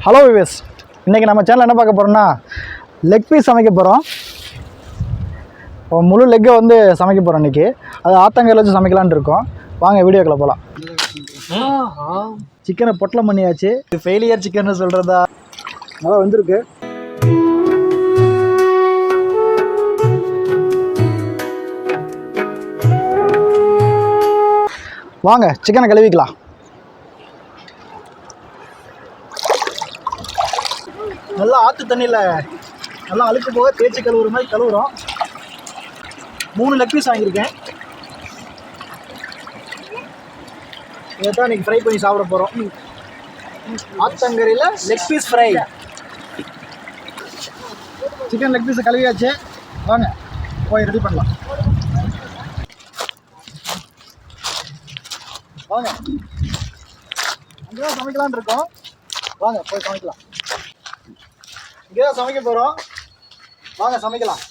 Hello wives இன்றைக்கி நம்ம channel என்ன பார்க்க போகிறோம்னா லெக் பீஸ் சமைக்க போகிறோம் முழு லெக்கை வந்து சமைக்க போகிறோம் இன்றைக்கி அது ஆத்தங்கையில் வச்சு சமைக்கலான்னு இருக்கோம். வாங்க வீடியோக்கில் போகலாம் சிக்கனை பொட்டலம் பண்ணியாச்சு. ஃபெயிலியர் சிக்கன் சொல்கிறதா நல்லா வந்திருக்கு. வாங்க சிக்கனை கழுவிக்கலாம். நல்லா ஆற்று தண்ணியில் நல்லா அழுக்கு போக தேய்ச்சி கழுவுற மாதிரி கழுவுறோம். மூணு லெக் பீஸ் வாங்கியிருக்கேன். இதை தான் இன்றைக்கி ஃப்ரை பண்ணி சாப்பிட போகிறோம் ஆத்தங்கரையில் leg piece fry chicken leg பீஸை கழுவியாச்சு. வாங்க போய் ரெடி பண்ணலாம். வாங்க. அங்கே தான் இருக்கோம். வாங்க போய் சமைக்கலாம். இங்கே தான் சமைக்க போகிறோம் வாங்க சமைக்கலாம்.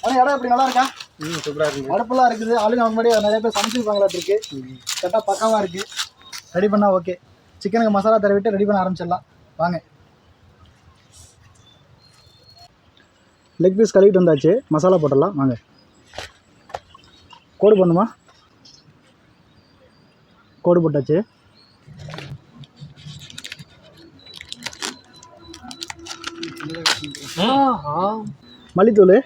ஆனால் இடம் எப்படி? நல்லா இருக்கா? ம் சூப்பராக இருக்கு அடுப்பெல்லாம் இருக்குது. ஆளுங்க அவங்க முன்னாடி நிறைய பேர் சமைச்சிருப்பாங்களா இருக்கு. கரெக்டாக பக்கமாக இருக்குது ரெடி பண்ணால் ஓகே சிக்கனுக்கு மசாலா தடவிட்டு ரெடி பண்ண ஆரம்பிச்சிடலாம். வாங்க. லெக் பீஸ் கழுவிட்டு வந்தாச்சு. மசாலா போட்டுடலாம். வாங்க. கோடு பண்ணுமா கோடு போட்டாச்சு. மல்லித்தூள்.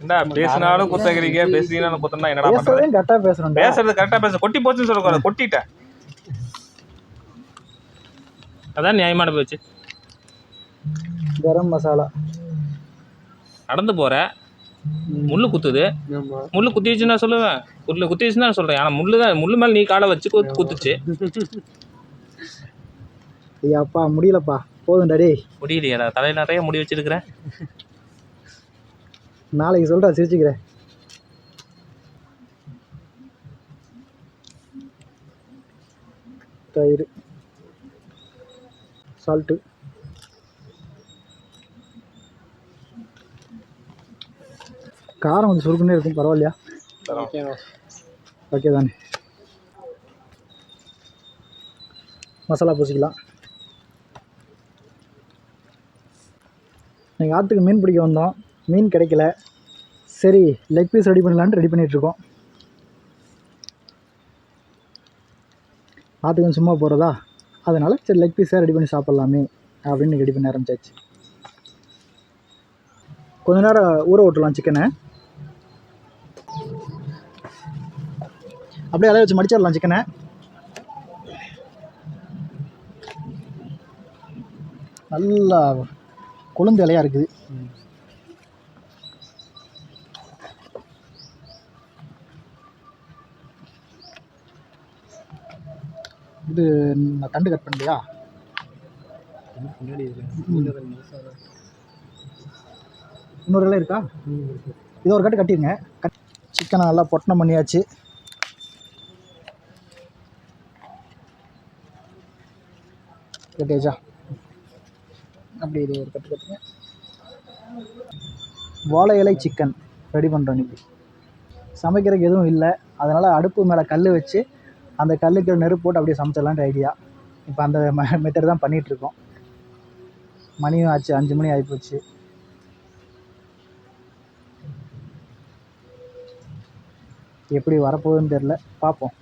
என்ன பேசினாலும் குத்தகிறீங்க பேசுறீங்கன்னு குத்தனா என்னடா பண்றது? கரெக்டாக பேசுகிறோம் பேசுறது கரெக்டா பேச கொட்டி போச்சுன்னு சொல்லக்கூடாது கொட்டிட்டேன் அதான் நியாயமான பேச்சு. கரம் மசாலா. நடந்து போற. முள்ளு குத்துது. முள்ளு குத்திடுச்சுன்னா சொல்லுவேன். முள்ளு குத்திடுச்சுன்னா சொல்றேன். ஆனா முள்ளு தான் முள்ளு மேல நீ காலை வச்சு குத்து- குத்துச்சு. ஐயா அப்பா முடியலப்பா. போதும்டா டேய். முடியலையா தலையில நிறைய முடி வச்சிருக்கிறேன் நாளைக்கு சொல்கிறேன் சிரிச்சுக்கிறேன். தயிர் சால்ட்டு காரம் கொஞ்சம் சுருக்குன்னே இருக்கும் பரவாயில்லையா? ஓகே தானே. மசாலா பூசிக்கலாம். எங்கள் ஆற்றுக்கு மீன் பிடிக்க வந்தோம். மீன் கிடைக்கல. சரி லெக் பீஸ் ரெடி பண்ணலான்ட்டு ரெடி பண்ணிகிட்ருக்கோம் ஆற்றுக்கு சும்மா போகிறதா அதனால் சரி லெக் பீஸாக ரெடி பண்ணி சாப்பிட்லாமே அப்படின்னு ரெடி பண்ண ஆரம்பிச்சாச்சு. கொஞ்ச நேரம் ஊற விட்டுலாம் சிக்கனை அப்படியே அலைய வச்சு மடிச்சிடலாம் சிக்கனை நல்லா கொழுந்து இலையாக இருக்குது. இது நான் தண்டு கட் பண்ணலையா? இன்னொரு இலை இருக்கா? இது ஒரு கட்டு கட்டிடுங்க கட் சிக்கனை நல்லா பொட்டணம் பண்ணியாச்சு. கட்டியாச்சா அப்படி இது ஒரு கட்டு கட்டுங்க. வாழை இலை சிக்கன் ரெடி பண்ணுறோம் இன்றைக்கி சமைக்கிறதுக்கு எதுவும் இல்லை. அதனால் அடுப்பு மேலே கல் வச்சு அந்த கல்லுக்கு நெருப்பு போட்டு அப்படியே சமைச்சிடலான்ற ஐடியா இப்போ அந்த மெத்தட் தான் பண்ணிகிட்ருக்கோம் மணியும் ஆச்சு அஞ்சு மணி ஆகிப்போச்சு எப்படி வரப்போகுதுன்னு தெரில பார்ப்போம்.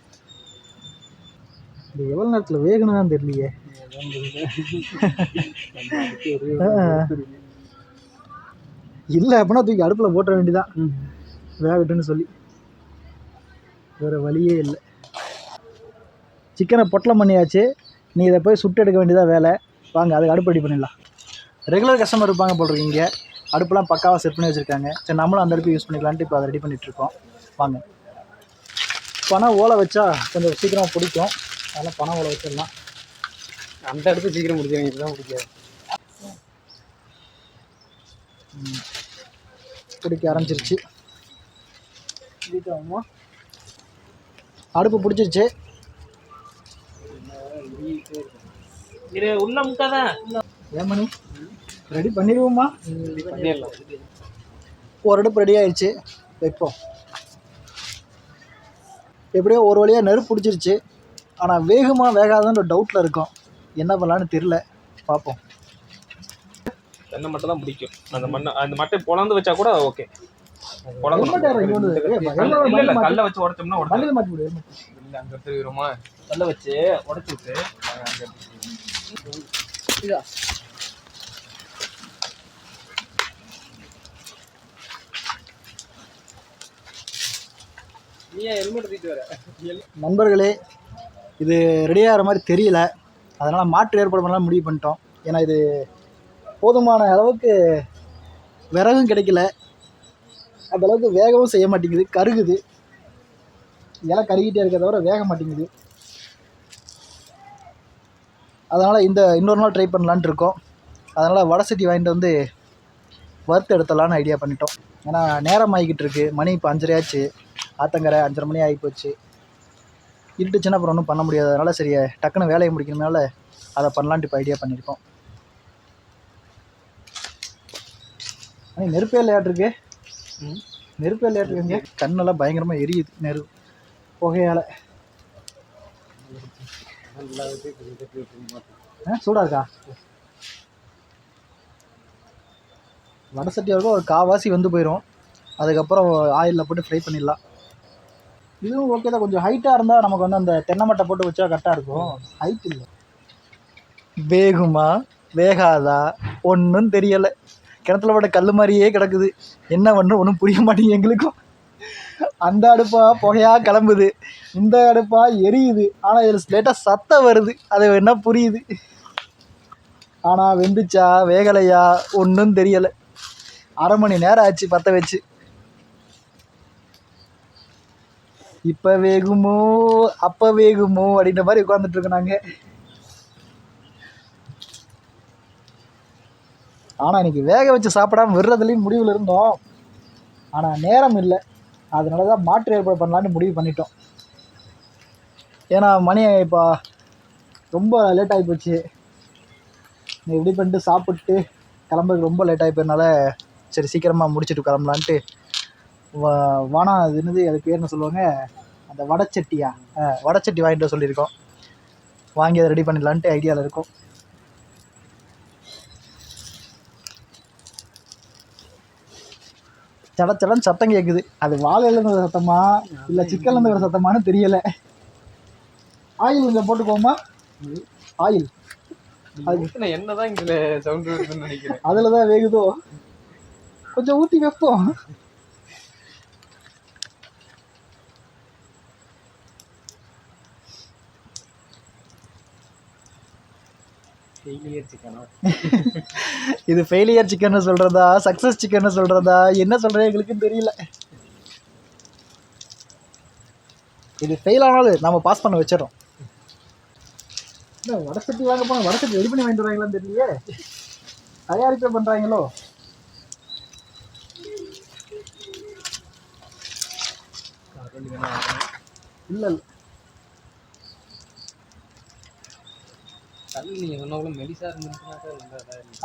இது எவ்வளோ நேரத்தில் வேகணும் தெரியலையே. இல்லை அப்படின்னா தூக்கி அடுப்பில் போட்ட வேண்டியதான் வேகட்டுன்னு சொல்லி. வேறு வழியே இல்லை. சிக்கனை பொட்டலம் பண்ணியாச்சு. நீ இதை போய் சுட்டு எடுக்க வேண்டியதாக வேலை. வாங்க அதுக்கு அடுப்பு ரெடி பண்ணிடலாம். ரெகுலர் கஸ்டமர் இருப்பாங்க போல் இங்கே. அடுப்புலாம் பக்காவாக செட் பண்ணி வச்சுருக்காங்க. சரி நம்மளும் அந்த அடுப்பு யூஸ் பண்ணிக்கலான்ட்டு இப்போ அதை ரெடி பண்ணிகிட்ருக்கோம் வாங்க. பணம் ஓலை வச்சா கொஞ்சம் சீக்கிரமாக பிடிக்கும். அதனால் பணம் ஓலை வச்சிடலாம். அந்த அடுத்து சீக்கிரம் முடிச்சாங்க இதுதான் பிடிக்காது பிடிக்க ஆரம்பிச்சிருச்சு. வீட்டாகுமா அடுப்பு பிடிச்சிருச்சு. உள்ள முக்காதான் ஏன் மணி? ரெடி பண்ணிடுவோமா? பண்ணிடலாம். ஒரு அடுப்பு ரெடி ஆயிடுச்சு வைப்போம். எப்படியோ ஒரு வழியாக நெருப்பு பிடிச்சிருச்சு. ஆனால் வேகுமா வேகாதான்ற டவுட்டில் இருக்கோம். என்ன பண்ணலான்னு தெரில பார்ப்போம். தென்னை மட்டும் தான் பிடிக்கும். அந்த மண்ணை அந்த மட்டை பொழந்து வச்சா கூட ஓகே. மாட்டி- கல்ல வச்சு உடைச்சோம்னா மாட்டி இல்ல அங்க எடுத்துக்கிறோமா கல்ல வச்சு உடைச்சு விட்டு அங்க நண்பர்களே இது ரெடி ஆகிற மாதிரி தெரியல. அதனால் மாற்று ஏற்பாடு பண்ணலாம் முடிவு பண்ணிட்டோம். ஏன்னா இது போதுமான அளவுக்கு விறகும் கிடைக்கல. அந்த அளவுக்கு வேகவும் செய்ய மாட்டேங்குது கருகுது. இலை கருகிட்டே இருக்க தவிர வேக மாட்டேங்குது. அதனால் இந்த இன்னொரு நாள் ட்ரை பண்ணலான்ட்டு இருக்கோம். அதனால் வடை சட்டி வாங்கிட்டு வந்து வறுத்து எடுத்தலான்னு ஐடியா பண்ணிட்டோம். ஏன்னா நேரம் ஆகிக்கிட்டு இருக்குது மணி இப்போ அஞ்சரை ஆச்சு ஆத்தங்கரை அஞ்சரை மணி ஆகி போச்சு. இருட்டுச்சுன்னா அப்புறம் ஒன்றும் பண்ண முடியாது. அதனால் சரி டக்குன்னு வேலையை முடிக்கணும்னால அதை பண்ணலான்ட்டு இப்போ ஐடியா பண்ணியிருக்கோம். ஆனால் நெருப்பே இல்லையாட்டிருக்கு நெருப்பே இல்லையாட்டிருக்குங்க கண்ணெல்லாம் பயங்கரமாக எரியுது நெரு புகையால். ஆ சூடாக இருக்கா? வடை சட்டி வரைக்கும் ஒரு காவாசி வந்து போயிடும் அதுக்கப்புறம் ஆயிலில் போட்டு ஃப்ரை பண்ணிடலாம். இதுவும் ஓகே தான். கொஞ்சம் ஹைட்டாக இருந்தால் நமக்கு வந்து அந்த தென்னை மட்டை போட்டு வச்சா கரெக்டாக இருக்கும். ஹைட் இல்லை. வேகுமா? வேகாதா? ஒன்றும் தெரியலை. கிணத்துல போட்ட கல் மாதிரியே கிடக்குது. என்ன பண்ணுறோம் ஒன்றும் புரிய மாட்டேங்குது எங்களுக்கும். அந்த அடுப்பாக புகையா கிளம்புது. இந்த அடுப்பாக எரியுது. ஆனால் இதில் லேட்டாக சத்தம் வருது. அது என்ன புரியுது. ஆனால் வெந்துச்சா? வேகலையா? ஒன்றும் தெரியலை. அரை மணி நேரம் ஆச்சு பற்ற வச்சு. இப்போ வேகுமோ அப்போ வேகுமோ அப்படின்ற மாதிரி உட்காந்துட்டு இருக்கோம் நாங்கள் ஆனால் இன்னைக்கு வேக வச்சு சாப்பிடாம விடுறதுலேயும் முடிவில் இருந்தோம். ஆனால் நேரம் இல்லை. அதனால தான் மாற்று ஏற்பாடு பண்ணலான்னு முடிவு பண்ணிட்டோம். ஏன்னா மணி இப்போ ரொம்ப லேட் ஆகி போச்சு. நீ இப்படி பண்ணிட்டு சாப்பிட்டு கிளம்புறதுக்கு ரொம்ப லேட் ஆகி போயிருனால சரி சீக்கிரமாக முடிச்சுட்டு கிளம்பலான்ட்டு வானா அது என்னது அது பேர் என்ன சொல்லுவாங்க? அந்த வடச்சட்டியா? வடச்சட்டி வாங்கிட்டு வர சொல்லியிருக்கோம். வாங்கி அதை ரெடி பண்ணிடலான்ட்டு ஐடியாவில் இருக்கோம். சட சடன்னு சத்தம் கேட்குது அது வாழையிலேருந்து வர சத்தமா? இல்லை சிக்கன்லேருந்து வர சத்தமான்னு தெரியலை. ஆயில் கொஞ்சம் போட்டுக்கோமா? ஆயில். நான் என்னதான் இதுல சவுண்ட் நினைக்கிறேன். அதில் தான் வேகுதோ? கொஞ்சம் ஊற்றி வைப்போம். இது ஃபெயிலியர் சிக்கன் சொல்கிறதா சக்ஸஸ் சிக்கன் சொல்கிறதா என்ன சொல்கிறது எங்களுக்கு தெரியல. இது ஃபெயில் ஆனாலும் நம்ம பாஸ் பண்ண வச்சிடறோம். என்ன வடை சட்டி வாங்க போனால் வடை சட்டி ரெடி பண்ணி வாங்கிட்டு வராங்களான்னு தெரியலையே. தயாரிப்பே பண்ணுறாங்களோ இல்லை இல்லை கல் நீங்க சொன்ன மெலிசா இருந்துச்சுன்னா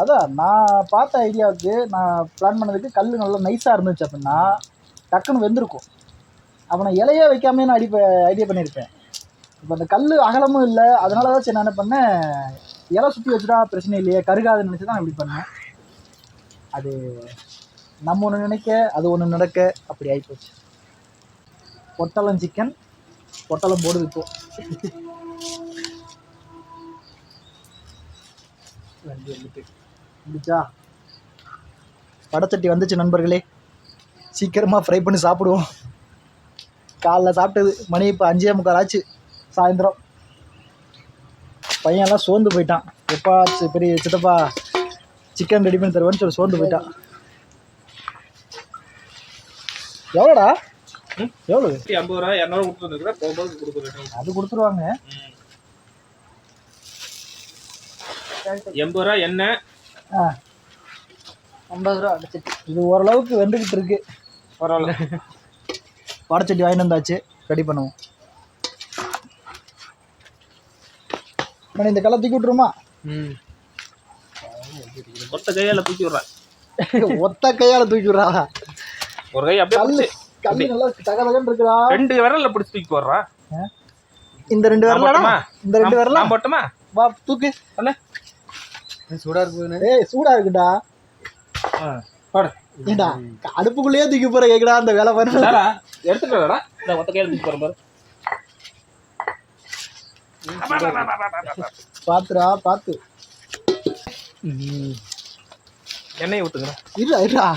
அதான் நான் பார்த்த ஐடியாவுக்கு நான் பிளான் பண்ணதுக்கு கல் நல்லா நைஸாக இருந்துச்சு அப்படின்னா டக்குன்னு வெந்திருக்கும். அப்போ நான் இலையே வைக்காமே நான் அடிப்ப ஐடியா பண்ணியிருப்பேன். இப்போ அந்த கல் அகலமும் இல்லை அதனால தான் சரி நான் என்ன பண்ணேன் இலை சுற்றி வச்சுட்டா பிரச்சனை இல்லையே கருகாதுன்னு நினச்சி தான் இப்படி பண்ணேன். அது நம்ம ஒன்று நினைக்க அது ஒன்று நடக்க அப்படி ஆகிப்போச்சு பொட்டலம் சிக்கன் பொட்டலம் போடுது இப்போது வண்டி வந்துட்டு. வந்துச்சா வடச்சட்டி வந்துச்சு நண்பர்களே. சீக்கிரமாக ஃப்ரை பண்ணி சாப்பிடுவோம். காலைல சாப்பிட்டது. மணி இப்போ அஞ்சே முக்கால் ஆச்சு. சாயந்தரம். பையன்லாம் சோர்ந்து போயிட்டான். எப்பா பெரிய சித்தப்பா சிக்கன் ரெடி பண்ணி தருவேன்னு சொல்லி சோர்ந்து போயிட்டான். எவ்வளோடா? எவ்வளோ ஐம்பது ரூபா இரநூறு கொடுத்துருந்துருக்குறேன் அது கொடுத்துருவாங்க. எண்பது ரூபா எண்ணெய். ஐம்பது ரூபா அடிச்சிட்டு இது ஓரளவுக்கு வெந்துக்கிட்டு இருக்கு. பரவாயில்ல. வடச்சட்டி வாங்கிட்டு வந்தாச்சு. ரெடி பண்ணுவோம். மணி இந்த கல்லை தூக்கி விட்டுருமா ம். ஒத்த கையால தூக்கி விடுறேன் ஒத்த கையால் தூக்கி விட்றா. ஒரு கை அப்படியே கல்லு நல்லா தக தகன்னு இருக்குதா ரெண்டு விரல்ல பிடிச்சி தூக்கி போடுறா. இந்த ரெண்டு விரலாடா? இந்த ரெண்டு நான் விரலாம் போட்டுமா? வா தூக்கு. சொல்லு. சூடா இருக்குதுண்ணே ஏய் சூடா இருக்குடா. ஏண்டா அடுப்புக்குள்ளேயே தூக்கி போற கேக்குடா அந்த வேலை பாரு. இந்த ஒத்த கையில தூக்கி பாரு. பாத்துடா பாத்து. எண்ணெயை ஊத்துங்க இருடா இருடா.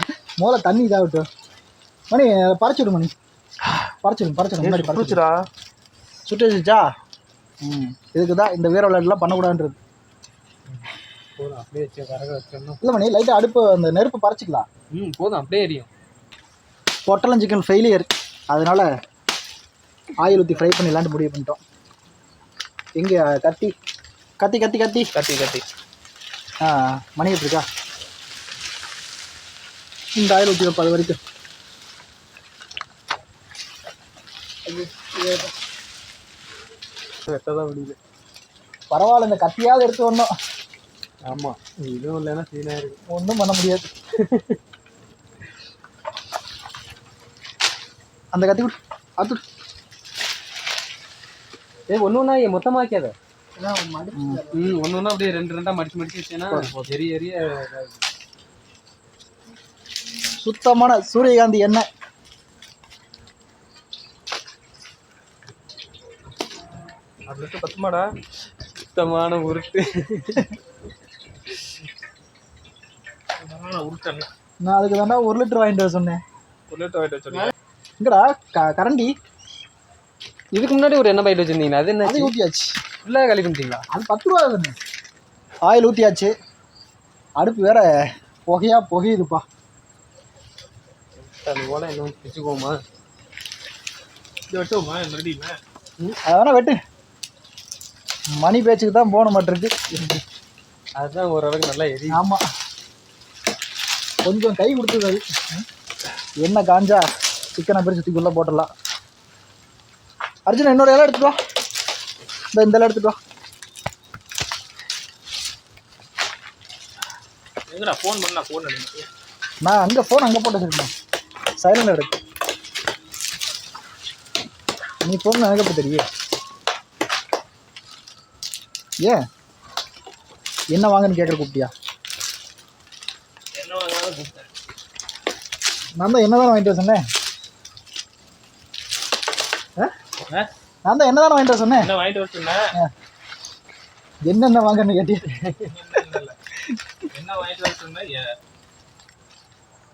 முதல்ல தண்ணி இதாகட்டும் மணி பறிச்சு விடு மணி. பறிச்சிடும் பறிச்சிடும் முன்னாடி பறிச்சு குளிச்சுடா சுட்டு வச்சுச்சா ம். இதுக்கு தான் இந்த வீர விளையாட்டுலாம் பண்ணக்கூடாதுன்றது. போதும். அப்படியே வச்சு வரக வச்சோம்னா இல்லை மணி லைட்டாக அடுப்பு அந்த நெருப்பு பறிச்சிக்கலாம். ம் போதும் அப்படியே எரியும். பொட்டலம் சிக்கன் ஃபெயிலியர் அதனால ஆயில் ஊற்றி ஃப்ரை பண்ணிடலான்ட்டு முடிவு பண்ணிட்டோம். எங்கே கத்தி. கத்தி கத்தி கத்தி. கத்தி கத்தி. ஆ மணி எப்படி இருக்கா? இந்த ஆயில் ஊற்றி வைப்பா அது வரைக்கும். வெட்டதான் முடியல பரவாயில்ல இந்த கத்தியாவது எடுத்து வரணும். ஆமா. இதுவும் இல்லைன்னா சீனா இருக்கு ஒன்றும் பண்ண முடியாது. அந்த கத்தி கொடு. அது ஏ ஒன்று ஒன்றா மொத்தமாக வைக்காத. ம் ஒன்று ஒன்றா அப்படியே ரெண்டு ரெண்டா மடிச்சு மடிச்சு வச்சேன்னா எரிய எரிய சுத்தமான சூரியகாந்தி எண்ணெய். அது லிட்டர் பத்துமாடா? சுத்தமான உருட்டு. நான் அதுக்கு தாண்டா ஒரு லிட்டர் வாங்கிட்டு வர சொன்னேன். ஒரு லிட்டர் வாங்கிட்டு வச்சிருக்கேன் எங்கடா க கரண்டி. இதுக்கு முன்னாடி ஒரு எண்ணெய் பாயிட்டு வச்சிருந்தீங்களா அது என்ன அது ஊற்றியாச்சு ஃபுல்லாக காலி பண்ணிட்டீங்களா அது பத்து ரூபா தானே? ஆயில் ஊற்றியாச்சு அடுப்பு வேற புகையா புகையுதுப்பா. அது போல என்ன பிச்சுக்கோமா இது வச்சோமா ரெடிமே அதை வேணா வெட்டு. மணி பேச்சுக்கு தான் போன மாட்டிருக்கு. அதுதான் ஓரளவுக்கு நல்லா எரியும் ஆமாம் கொஞ்சம் கை கொடுத்தது அது என்ன காஞ்சா சிக்கனை பிரிச்சு தூக்கிக்குள்ளே போட்டுடலாம். அர்ஜுன் இன்னொரு இலை எடுத்துட்டு வா. இந்த இந்த இலை எடுத்துட்டு வா. எங்கடா ஃபோன் பண்ணா ஃபோன் எடுங்க நான் அங்கே ஃபோன் அங்கே போட்டு வச்சிருக்கேன். சைலண்ட் எடுத்து நீ ஃபோன் எனக்கு எப்படி தெரியும்? ஏன்? என்ன வாங்கன்னு கேட்குற கூப்பிட்டியா? நான் தான் என்ன தானே வாங்கிட்டு வர சொன்னேன்? நான் தான் என்ன தானே வாங்கிட்டு வர சொன்னேன்? என்ன வாங்கிட்டு வர சொன்னேன்? என்னென்ன வாங்கன்னு கேட்டியா என்ன வாங்கிட்டு வர சொன்னேன்?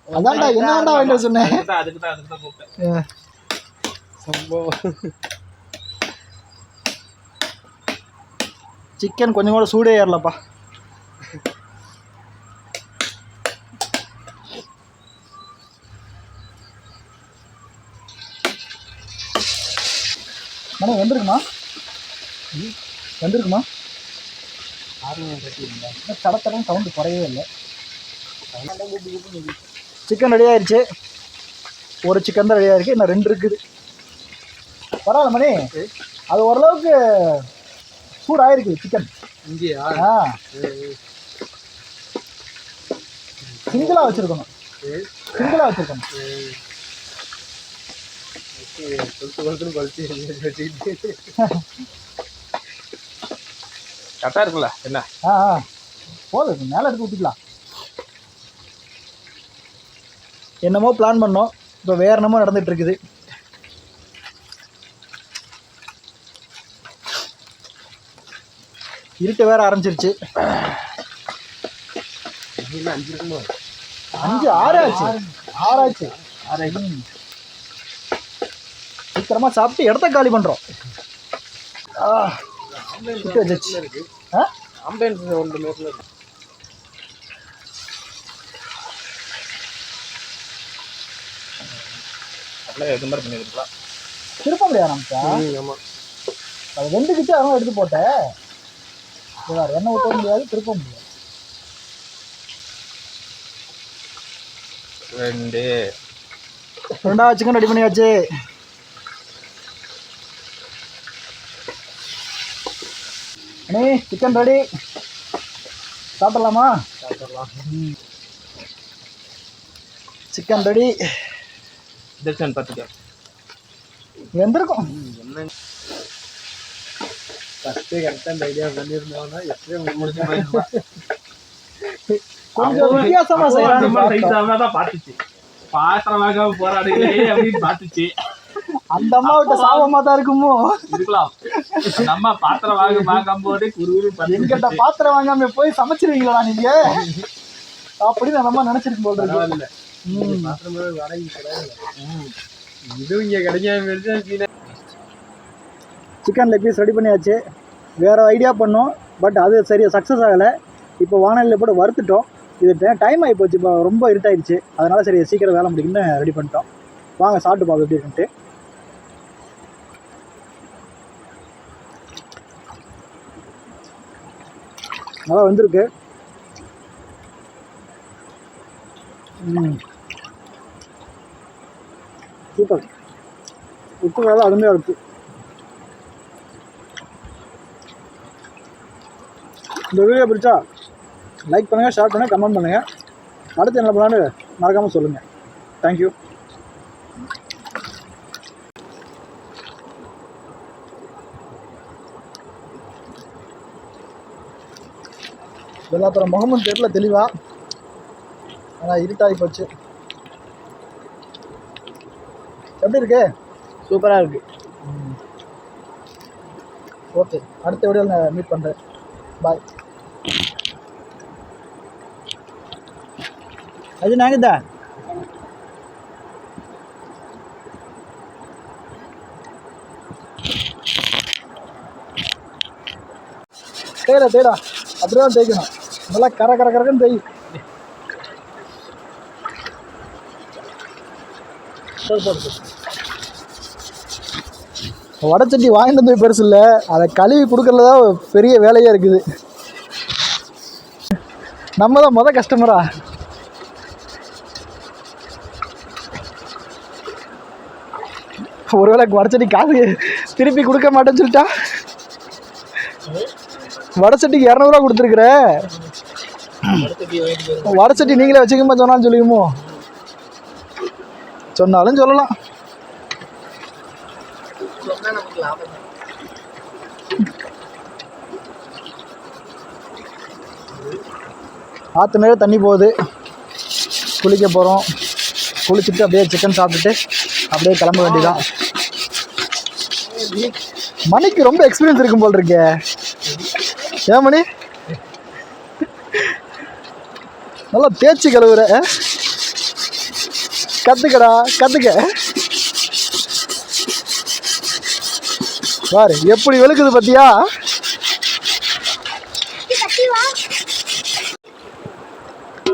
அதான்டா என்ன வேண்டாம் வாங்கிட்டு வர சொன்னேன்? அதுக்கு தான் அதுக்கு தான் அதுக்கு தான் கூப்பிட்டேன். ஆ. சம்பவம். சிக்கன் கொஞ்சம் கூட சூடே ஏறலப்பா. மணி வெந்திருக்குமா? வெந்திருக்குமா? இன்னும் தடத்தடம் சவுண்டு குறையவே இல்லை. சிக்கன் ரெடி ஆயிடுச்சு ஒரு சிக்கன் தான் ரெடி ஆயிருக்கு. இன்னும் ரெண்டு இருக்குது. பரவாயில்ல மணி. அது ஓரளவுக்கு சூடாயிருக்கு சிக்கன் இங்கேயா? ஆ. சிங்கிளா வச்சிருக்கணும். சிங்கிளா வச்சிருக்கணும். கொளுத்தி வச்சுக்கிட்டு கரெக்டாக இருக்குல்ல என்ன? ஆ ஆ. போதும் மேலே எடுத்து ஊற்றிக்கலாம் என்னமோ பிளான் பண்ணோம். இப்போ வேற என்னமோ நடந்துட்டு இருக்குது. இருட்டு வேற ஆரம்பிச்சிருச்சு. அஞ்சு ஆறு ஆச்சு. ஆறாச்சு ம். சீக்கிரமா சாப்பிட்டு இடத்த காலி பண்றோம். ஆ, சுட்டு வச்சாச்சு. ஆ? ஆம்புலன்ஸ் ஒன்று மேட்டில் அப்படியே இது மாதிரி பண்ணிருக்கலாம் திருப்ப முடியாது நமக்கு? ம், ஆமா. அது வெந்துக்கிட்டு எடுத்து போட்டேன் எண்ணெய் ஊற்ற முடியாது திருப்ப முடியாது. ரெண்டு. ரெண்டாவது சிக்கன் ரெடி பண்ணியாச்சு. அண்ணே சிக்கன் ரெடி சாப்பிடலாமா சாப்பிடலாம் சிக்கன் ரெடி தர்ஷன் பார்த்துக்க வெந்திருக்கும் என்ன ஃபஸ்ட்டே கரெக்டாக இந்த ஐடியா பண்ணியிருந்தோம்னா எப்படியும் முடிஞ்சு போயிருப்பா கொஞ்சம் வித்தியாசமா செய்யலாம் தான் பார்த்துச்சு பாத்திரம் வாங்காம போராடுங்களே அப்படின்னு பார்த்துச்சு அந்த அம்மா விட்ட சாபமா தான் இருக்குமோ? இருக்கலாம். நம்ம பாத்திரம் வாங்க வாங்காம போதே எங்கிட்ட பாத்திரம் வாங்காம போய் சமைச்சிருவீங்களா நீங்க? அப்படின்னு அந்த அம்மா நினைச்சிருக்கும் போல இருக்கு. இதுவும் இங்கே கிடைக்காம சிக்கன் லெக் பீஸ் ரெடி பண்ணியாச்சு. வேறு ஐடியா பண்ணோம். பட் அது சரியாக சக்ஸஸ் ஆகலை. இப்போ வானலில் போட்டு வறுத்துட்டோம். இது டைம் ஆகி போச்சு. இப்போ ரொம்ப இருட்டாயிருச்சு அதனால் சரி சீக்கிரம் வேலை முடிக்குன்னு ரெடி பண்ணிட்டோம். வாங்க சாப்பிட்டு பார்ப்போம் எப்படி இருக்குன்ட்டு. நல்லா வந்திருக்கு. சூப்பர். உப்பு வேலை அருமையாக இருக்குது இந்த வீடியோ பிடிச்சா லைக் பண்ணுங்கள் ஷேர் பண்ணுங்கள் கமெண்ட் பண்ணுங்கள் அடுத்து என்ன பண்ணலான்னு மறக்காமல் சொல்லுங்கள் தேங்க்யூ எல்லாத்தோட முகமும் தெரியல தெளிவாக ஆனால் இருட்டாகி போச்சு. எப்படி இருக்கு? சூப்பராக இருக்கு. ஓகே அடுத்த வீடியோவில் நான் மீட் பண்ணுறேன் பாய். அது நாங்கதா தேடா தேடா. அப்படியே தான் தேய்க்கணும். நல்லா கர கர கரக்குன்னு தெய். வடச்சட்டி வாங்கிட்டு வந்து பெருசு இல்லை. அதை கழுவி கொடுக்கறதுல தான் பெரிய வேலையாக இருக்குது. நம்ம தான் மொதல் கஸ்டமரா ஒருவேளை வடச்சட்டி காசு திருப்பி கொடுக்க மாட்டேன்னு சொல்லிட்டா? வடச்சட்டிக்கு இரநூறுவா கொடுத்துருக்குற. வடச்சட்டி நீங்களே வச்சுக்கமா சொன்னாலும் சொல்லிக்குமோ? சொன்னாலும் சொல்லலாம். ஆற்று நிறைய தண்ணி போகுது. குளிக்க போகிறோம் குளிச்சுட்டு அப்படியே சிக்கன் சாப்பிட்டுட்டு அப்படியே கிளம்ப வேண்டியதான் மணிக்கு ரொம்ப எக்ஸ்பீரியன்ஸ் இருக்கும் போல் இருக்கே. ஏன் மணி? நல்லா தேய்ச்சி கழுவுற கற்றுக்கடா கத்துக்கடா கத்துக்க. பாரு எப்படி வெளுக்குது பத்தியா?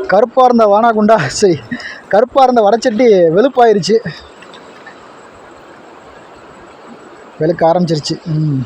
கருப்பாக இருந்த வானாகுண்டா சரி கருப்பாக இருந்த வடச்சட்டி வெளுப்பாயிருச்சு. வெளுக்க ஆரம்பிச்சிருச்சு ம்.